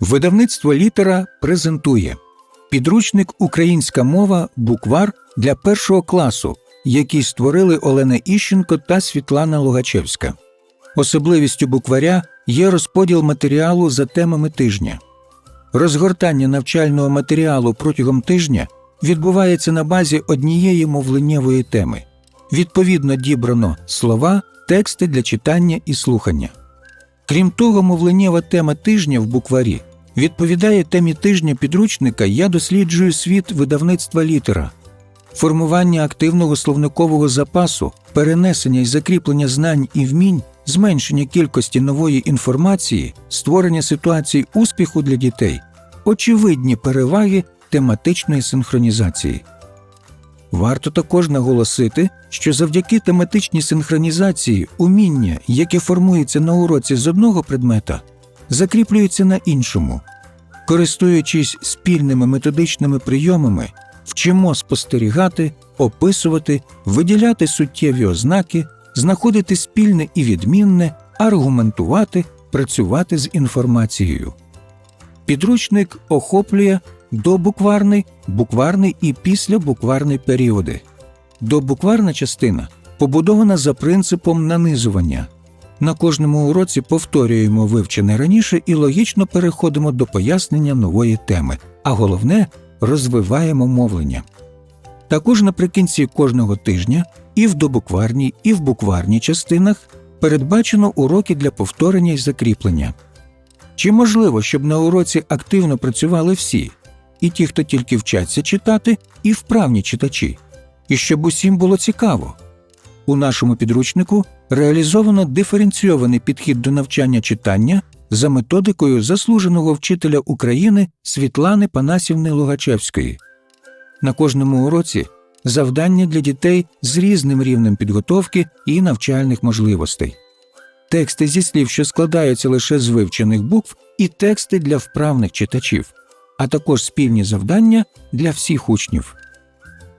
Видавництво літера презентує підручник Українська мова буквар для першого класу, який створили Олена Іщенко та Світлана Логачевська. Особливістю букваря є розподіл матеріалу за темами тижня. Розгортання навчального матеріалу протягом тижня відбувається на базі однієї мовленнєвої теми. Відповідно дібрано слова, тексти для читання і слухання. Крім того, мовленнєва тема тижня в букварі відповідає темі тижня підручника Я досліджую світ видавництва літера. Формування активного словникового запасу, перенесення і закріплення знань і вмінь, зменшення кількості нової інформації, створення ситуацій успіху для дітей очевидні переваги тематичної синхронізації. Варто також наголосити, що завдяки тематичній синхронізації уміння, яке формується на уроці з одного предмета, закріплюється на іншому. Користуючись спільними методичними прийомами, вчимо спостерігати, описувати, виділяти суттєві ознаки, знаходити спільне і відмінне, аргументувати, працювати з інформацією. Підручник охоплює добукварний, букварний і післябукварний періоди. Добукварна частина побудована за принципом нанизування. На кожному уроці повторюємо вивчене раніше і логічно переходимо до пояснення нової теми, а головне розвиваємо мовлення. Також наприкінці кожного тижня і в добукварній, і в букварній частинах передбачено уроки для повторення і закріплення. Чи можливо, щоб на уроці активно працювали всі, і ті, хто тільки вчаться читати, і вправні читачі, і щоб усім було цікаво? У нашому підручнику реалізовано диференційований підхід до навчання читання за методикою заслуженого вчителя України Світлани Панасівни Логачевської. На кожному уроці завдання для дітей з різним рівнем підготовки і навчальних можливостей тексти зі слів, що складаються лише з вивчених букв, і тексти для вправних читачів, а також спільні завдання для всіх учнів.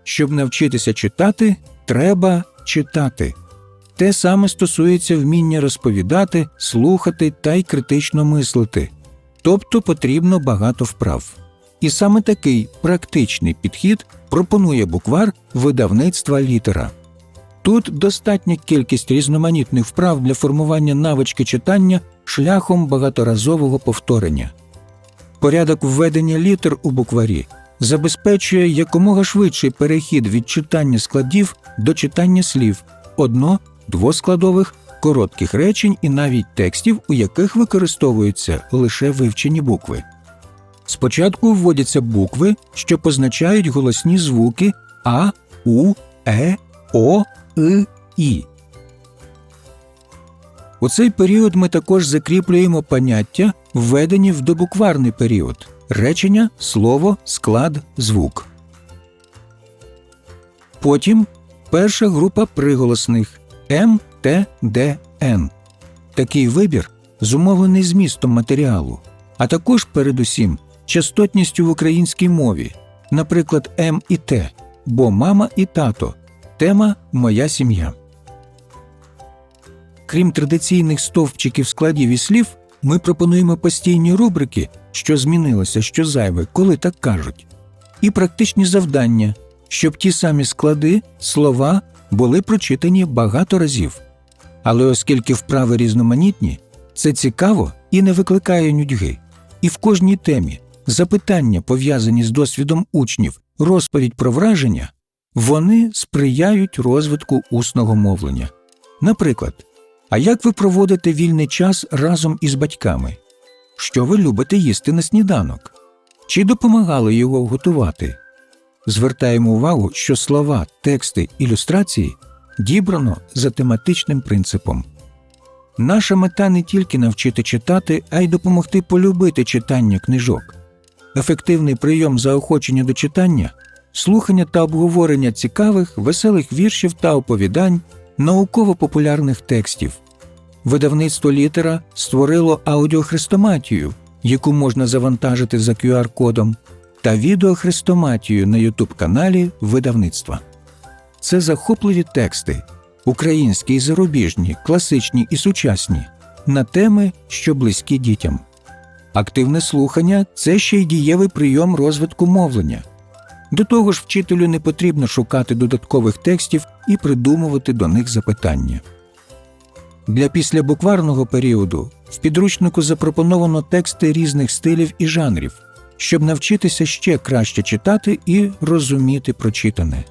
Щоб навчитися читати, треба читати. Те саме стосується вміння розповідати, слухати та й критично мислити, тобто потрібно багато вправ. І саме такий практичний підхід пропонує буквар видавництва літера. Тут достатня кількість різноманітних вправ для формування навички читання шляхом багаторазового повторення. Порядок введення літер у букварі забезпечує якомога швидший перехід від читання складів до читання слів одно, двоскладових, коротких речень і навіть текстів, у яких використовуються лише вивчені букви. Спочатку вводяться букви, що позначають голосні звуки А, У, Е, О, И, І. У цей період ми також закріплюємо поняття, введені в добукварний період речення, слово, склад, звук. Потім перша група приголосних М, Т, Д, Н. Такий вибір зумовлений змістом матеріалу, а також, передусім, частотністю в українській мові, наприклад, М і Т, бо мама і тато. Тема Моя сім'я. Крім традиційних стовпчиків складів і слів, ми пропонуємо постійні рубрики, що змінилося, що зайве, коли так кажуть, і практичні завдання, щоб ті самі склади, слова були прочитані багато разів. Але оскільки вправи різноманітні, це цікаво і не викликає нудьги. І в кожній темі запитання, пов'язані з досвідом учнів, розповідь про враження, вони сприяють розвитку усного мовлення. Наприклад, а як ви проводите вільний час разом із батьками? Що ви любите їсти на сніданок? Чи допомагали його готувати? Звертаємо увагу, що слова, тексти, ілюстрації дібрано за тематичним принципом. Наша мета не тільки навчити читати, а й допомогти полюбити читання книжок. Ефективний прийом заохочення до читання, слухання та обговорення цікавих, веселих віршів та оповідань, науково-популярних текстів. Видавництво літера створило аудіохрестоматію, яку можна завантажити за QR-кодом, та відеохрестоматію на YouTube каналі видавництва. Це захопливі тексти, українські і зарубіжні, класичні і сучасні, на теми, що близькі дітям. Активне слухання це ще й дієвий прийом розвитку мовлення. До того ж, вчителю не потрібно шукати додаткових текстів і придумувати до них запитання. Для післябукварного періоду в підручнику запропоновано тексти різних стилів і жанрів, щоб навчитися ще краще читати і розуміти прочитане.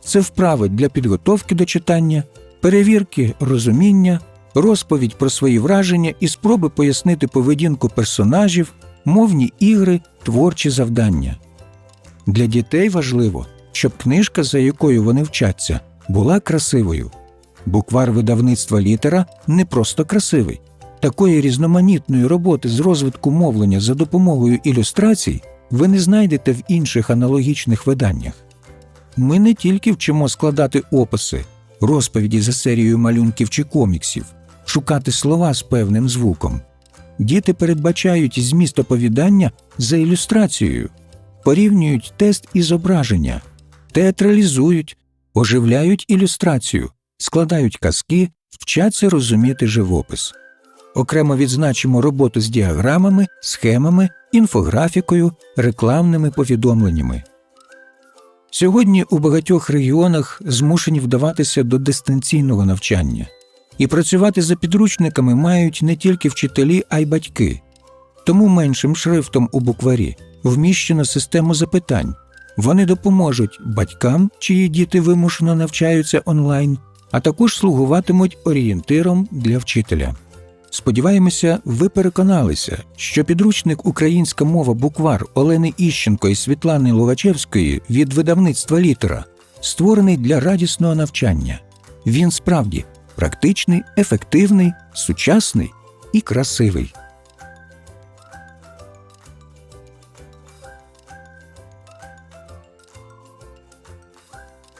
Це вправи для підготовки до читання, перевірки розуміння, розповідь про свої враження і спроби пояснити поведінку персонажів, мовні ігри, творчі завдання. Для дітей важливо, щоб книжка, за якою вони вчаться, була красивою. Буквар видавництва літера не просто красивий. Такої різноманітної роботи з розвитку мовлення за допомогою ілюстрацій ви не знайдете в інших аналогічних виданнях. Ми не тільки вчимо складати описи, розповіді за серією малюнків чи коміксів, шукати слова з певним звуком. Діти передбачають зміст оповідання за ілюстрацією, порівнюють тест і зображення, театралізують, оживляють ілюстрацію, складають казки, вчаться розуміти живопис. Окремо відзначимо роботу з діаграмами, схемами, інфографікою, рекламними повідомленнями. Сьогодні у багатьох регіонах змушені вдаватися до дистанційного навчання, і працювати за підручниками мають не тільки вчителі, а й батьки. Тому меншим шрифтом у букварі вміщено систему запитань. Вони допоможуть батькам, чиї діти вимушено навчаються онлайн, а також слугуватимуть орієнтиром для вчителя. Сподіваємося, ви переконалися, що підручник Українська мова буквар Олени Іщенко і Світлани Логачевської від видавництва літера створений для радісного навчання. Він справді практичний, ефективний, сучасний і красивий.